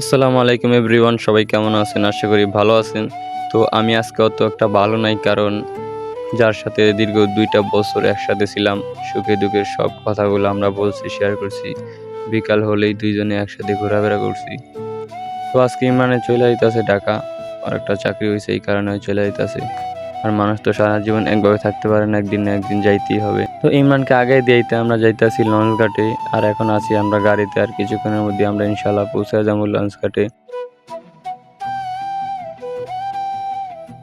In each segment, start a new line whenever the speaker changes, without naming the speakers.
আসসালামু আলাইকুম এভরিওয়ান, সবাই কেমন আছেন? আশা করি ভালো আছেন। তো আমি আজকে অত একটা ভালো নাই, কারণ যার সাথে দীর্ঘ দুইটা বছর একসাথে ছিলাম, সুখে দুঃখের সব কথাগুলো আমরা বলছি শেয়ার করছি। বিকাল হলেই দুইজনে একসাথে ঘোরাফেরা করছি। তো আজকে ইমরানে চলে যাইতেছে ঢাকা, আর একটা চাকরি হয়েছে এই কারণে চলে যাইতেছে। আর মানুষ তো সারা জীবন একভাবে থাকতে পারে না, একদিন না একদিন যাইতেই হবে। তো ইমরানকে আগে দিয়েতে আমরা যাইতেছি লঞ্চ ঘাটে আর এখন আছি আমরা গাড়িতে, আর কিছুক্ষণের মধ্যে আমরা ইনশাল্লাহ পৌঁছে যাব লঞ্চ ঘাটে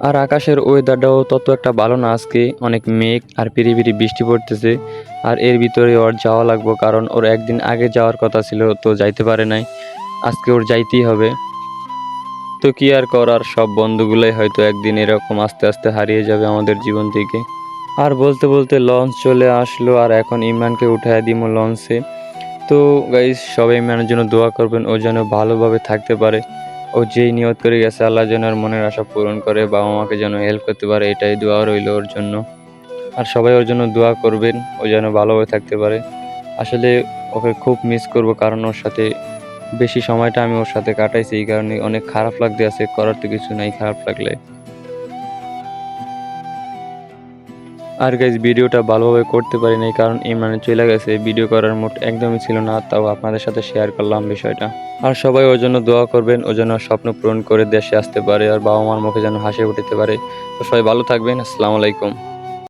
আর আকাশের ওয়েদারটাও তত একটা ভালো না আজকে, অনেক মেঘ আর পিরি বৃষ্টি পড়তেছে, আর এর ভিতরে ওর যাওয়া লাগবো, কারণ ওর একদিন আগে যাওয়ার কথা ছিল, তো যাইতে পারে নাই। আজকে ওর যাইতেই হবে। তো কি আর করার? সব বন্ধুগুলোই হয়তো একদিন এরকম আস্তে আস্তে হারিয়ে যাবে আমাদের জীবন থেকে। আর বলতে বলতে লঞ্চ চলে আসলো আর এখন ইমরানকে উঠায় দিব লঞ্চে। তো গাইজ সবাই ইমরানের জন্য দোয়া করবেন, ও যেন ভালোভাবে থাকতে পারে। ও যেই নিয়ত করে গেছে, আল্লাহ যেন ওর মনের আশা পূরণ করে, বাবা মাকে যেন হেল্প করতে পারে, এটাই দোয়া রইল ওর জন্য। আর সবাই ওর জন্য দোয়া করবেন, ও যেন ভালোভাবে থাকতে পারে। আসলে ওকে খুব মিস করব কারণ ওর সাথে বেশি সময়টা আমি ওর সাথে কাটাইছি, এই কারণে অনেক খারাপ লাগতে আছে, করার তো কিছু নাই, খারাপ লাগলে। আর গাইজ ভিডিওটা ভালোভাবে করতে পারি নাই, কারণ ইমরানে চলে গেছে ভিডিও করার মোট একদমই ছিল না, তাও আপনাদের সাথে শেয়ার করলাম বিষয়টা। আর সবাই ওর জন্য দোয়া করবেন, ও যেন স্বপ্ন পূরণ করে দেশে আসতে পারে, আর বাবা মার মুখে যেন হাসি উঠতে পারে। তো সবাই ভালো থাকবেন, আসসালামু আলাইকুম।